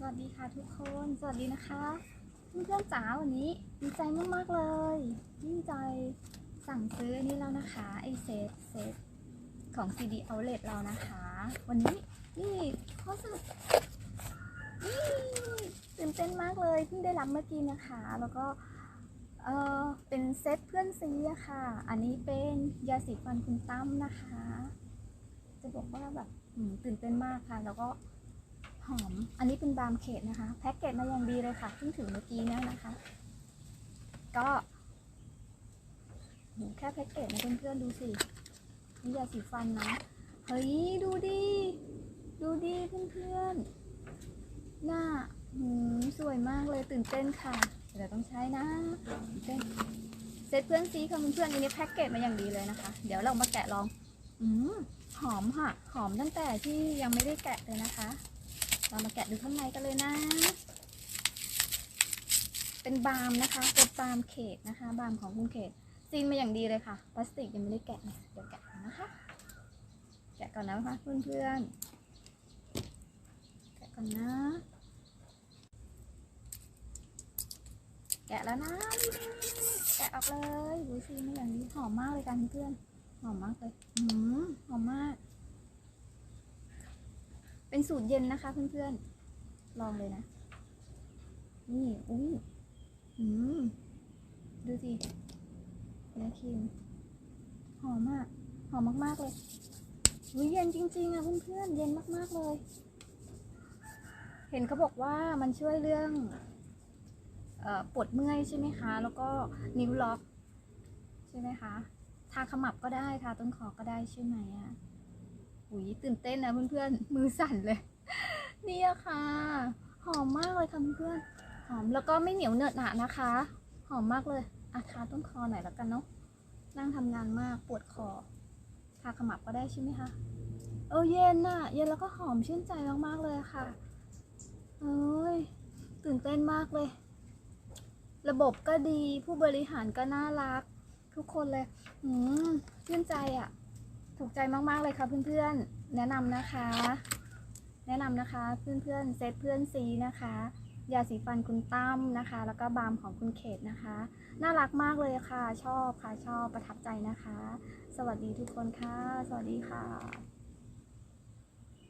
สวัสดีค่ะทุกคน สวัสดีนะคะเพื่อนๆจ๋าวันนี้ดีใจมากๆเลยดีใจสั่งซื้ออันนี้แล้วนะคะไอเซตเซตของ CD Outlet เรานะคะ วันนี้นี่ข้อสรุปนี่ตื่นเต้นมากเลยเพิ่งได้รับเมื่อกี้นะคะ แล้วก็เออเป็นเซตเพื่อนซีอะค่ะ อันนี้เป็นยาสีฟันคุณตั้มนะคะ จะบอกว่าแบบตื่นเต้นมากค่ะ แล้วก็ หอม อันนี้เป็นบาร์มเขตนะคะ แพ็กเกจมาอย่างดีเลยค่ะเพิ่งถึงเมื่อกี้เนี่ยนะคะ ก็แค่แพ็กเกจนะเพื่อนๆดูสินี่ยาสีฟันนะ เฮ้ย ดูดิ ดูดิเพื่อนๆ หน้าหืมสวยมากเลยตื่นเต้นค่ะเดี๋ยวต้องใช้นะตื่นเต้นเซตเพื่อนซีค่ะเพื่อนๆอันนี้แพ็กเกจมาอย่างดีเลยนะคะ เดี๋ยวเรามาแกะลอง อืมหอมค่ะ หอมตั้งแต่ที่ยังไม่ได้แกะเลยนะคะ เรามาแกะดูข้างในกันเลยนะ เป็นบาร์มนะคะ เป็นบาร์มเขตนะคะ บาร์มของคุณเขตซีนมาอย่างดีเลยค่ะ พลาสติกยังไม่ได้แกะนะเดี๋ยวแกะนนะคะ แกะก่อนนะคะเพื่อนๆ แกะก่อนนะ แกะแล้วนะ แกะออกเลยดูซีนมาอย่างดีหอมมากเลยกันเพื่อน หอมมากเลยอืมหอมมาก เป็นสูตรเย็นนะคะเพื่อนๆ ลองเลยนะ นี่อุ้ยอืมดูสิเนื้อครีมหอมมาก หอมมากๆเลยอุ้ยเย็นจริงๆอะเพื่อนๆ เย็นมากๆเลย เห็นเขาบอกว่ามันช่วยเรื่องเอ่อปวดเมื่อยใช่ไหมคะ แล้วก็นิ้วล็อก ใช่ไหมคะ ทาขมับก็ได้ทาต้นคอก็ได้ใช่ไหมอะ ยตื่นเต้นนะเพื่อนๆ มือสั่นเลย นี่อะค่ะ หอมมากเลยค่ะเพื่อนๆ หอมแล้วก็ไม่เหนียวเนอะหนะนะคะ หอมมากเลยอะทาต้นคอหน่อยแล้วกันเนาะ นั่งทำงานมากปวดคอ ทาขมับก็ได้ใช่ไหมคะ เออเย็นน่ะ เย็นแล้วก็หอมชื่นใจมากๆเลยค่ะ เอ้ย ตื่นเต้นมากเลย ระบบก็ดี ผู้บริหารก็น่ารัก ทุกคนเลย อืม ชื่นใจอะ ถูกใจมากๆเลยค่ะเพื่อนๆ แนะนำนะคะ แนะนำนะคะเพื่อนๆ เซตเพื่อนซีนะคะยาสีฟันคุณตั้มนะคะ แล้วก็บาล์มของคุณเขตนะคะ น่ารักมากเลยค่ะ ชอบค่ะชอบประทับใจนะคะ สวัสดีทุกคนค่ะ สวัสดีค่ะ